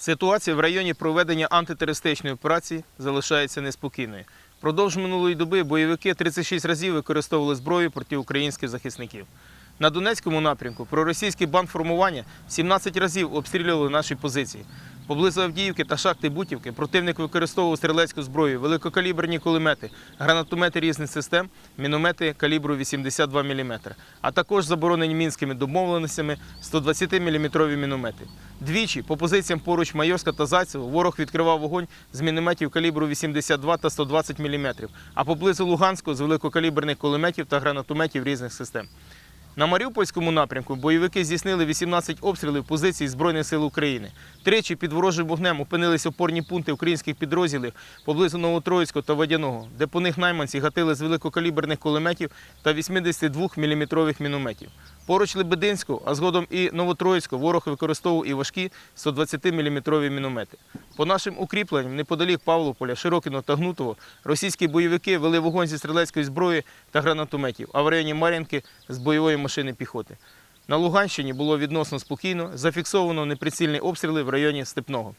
Ситуація в районі проведення антитерористичної операції залишається неспокійною. Продовж минулої доби бойовики 36 разів використовували зброю проти українських захисників. На Донецькому напрямку проросійські бандформування 17 разів обстрілювали наші позиції. Поблизу Авдіївки та шахти Бутівки противник використовував стрілецьку зброю, великокаліберні кулемети, гранатомети різних систем, міномети калібру 82 мм, а також заборонені мінськими домовленостями 120-мм міномети. Двічі по позиціям поруч Майорська та Зайцево ворог відкривав вогонь з мінометів калібру 82 та 120 мм, а поблизу Луганську з великокаліберних кулеметів та гранатометів різних систем. На Маріупольському напрямку бойовики здійснили 18 обстрілів позицій Збройних сил України. Тричі під ворожим вогнем опинились опорні пункти українських підрозділів поблизу Новотроїцького та Водяного, де по них найманці гатили з великокаліберних кулеметів та 82-мм мінометів. Поруч Лебединського, а згодом і Новотроїцького ворог використовував і важкі 120-мм міномети. По нашим укріпленням, неподалік Павлополя, Широкино та Гнутово, російські бойовики вели вогонь зі стрілецької зброї та гранатометів, а в районі Мар'їнки з бойової машини піхоти. На Луганщині було відносно спокійно, зафіксовано неприцільні обстріли в районі Степного.